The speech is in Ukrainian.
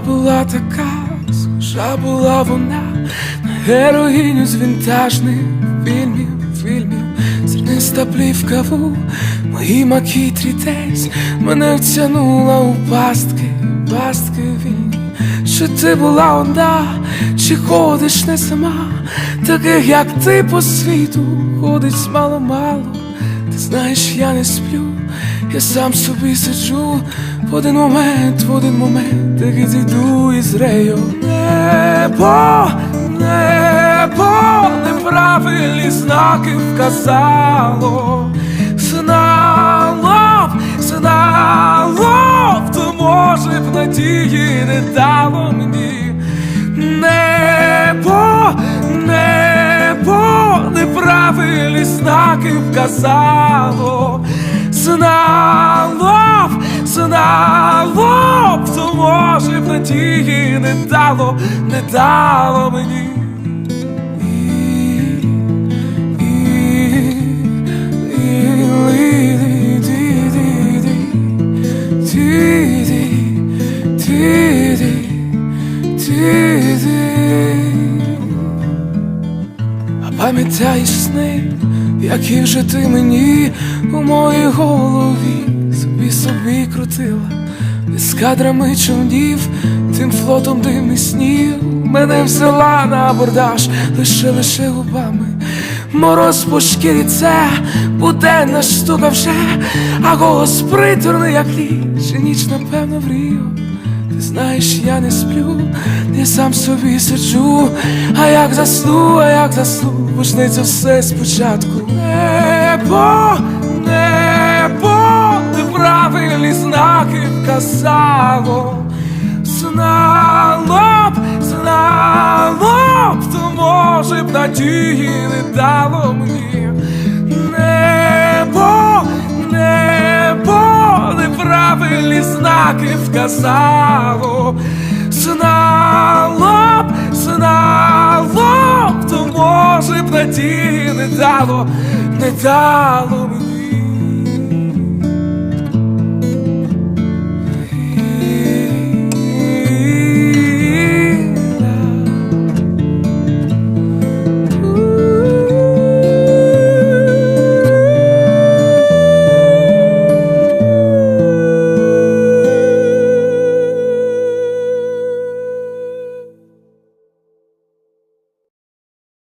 така, схожа була вона на героїню з вінтажних фільмів, фільмів, зерниста плівка в моїй макітрі десь мене втягнула у пастки, пастки вільні. Чи ти була одна, чи ходиш не сама, таких як ти по світу ходить мало-мало. Ти знаєш, я не сплю, я сам собі сиджу в один момент, в один момент, так і зійду із рею. Небо, небо, неправильні знаки вказало. Знало б, знало б, то може б надії не дало мені. Небо, небо, неправильні знаки вказало. Знало знало б, то може б надії не дало, не дало мені. А пам'ятаєш сни, які вже ти мені у моїй голові собі собі крутила, з кадрами човнів, тим флотом димних снів мене взяла на абордаж лише лише губами. Мороз по шкірі це буденна штука вже, а голос приторний, як ліч, і ніч, напевно, врію. Ти знаєш, я не сплю, я сам собі сиджу, а як засну, а як засну, почнеться все спочатку. Небо, небо, неправильні знаки вказало. Знало б, знало б, то може б надії не дало мені. Неправильні знаки вказало. Знало б, знало б, то може б надії не дало, не дало.